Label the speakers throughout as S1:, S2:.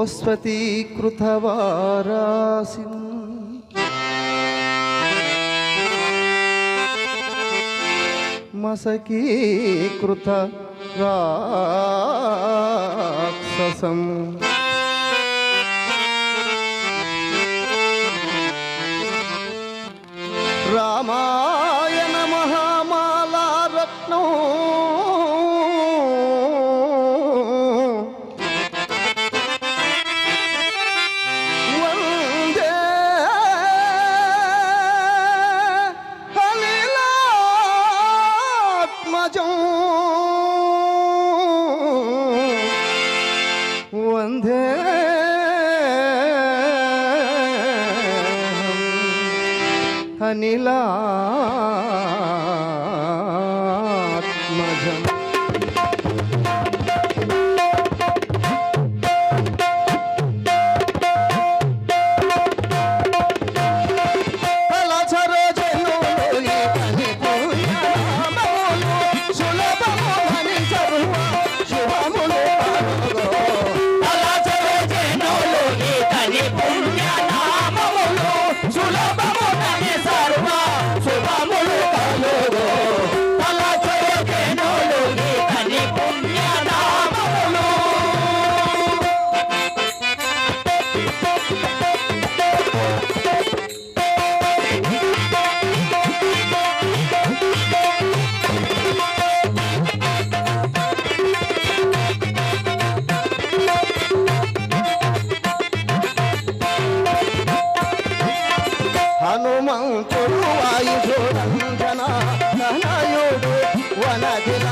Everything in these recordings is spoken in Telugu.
S1: सोऽस्वतीकृतवारासिन् मसकीकृतराक्षसम् नीलात्मजम् wanna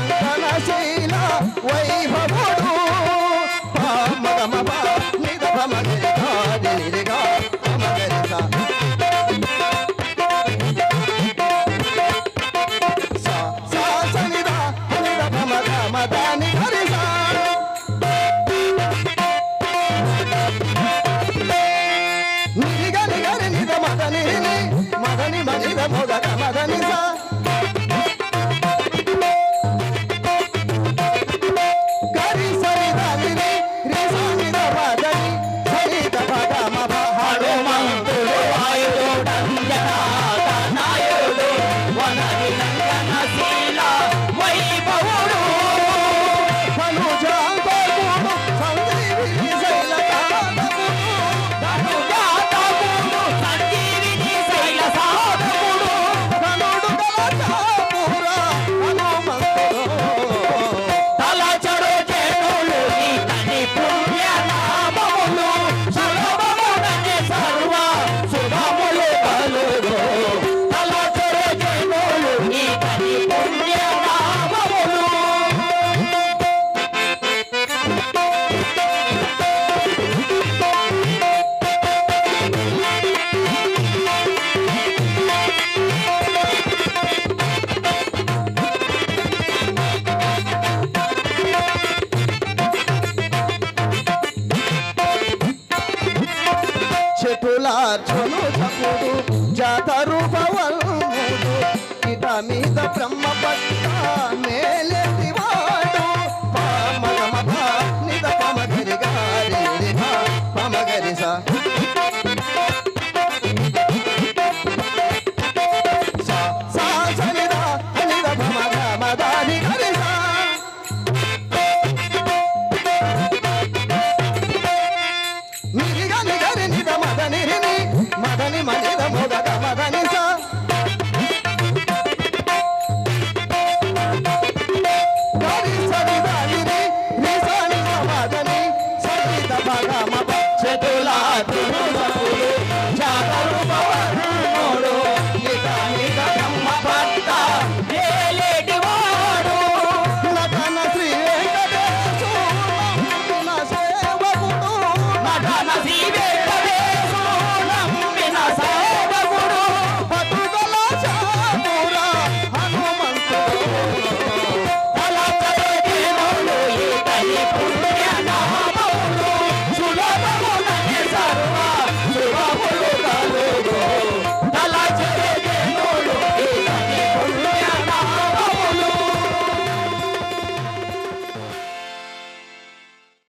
S1: చెట్టులార్చను చకుడు జాతరు పవల్ మీద బ్రహ్మ పట్ట మేలే శివా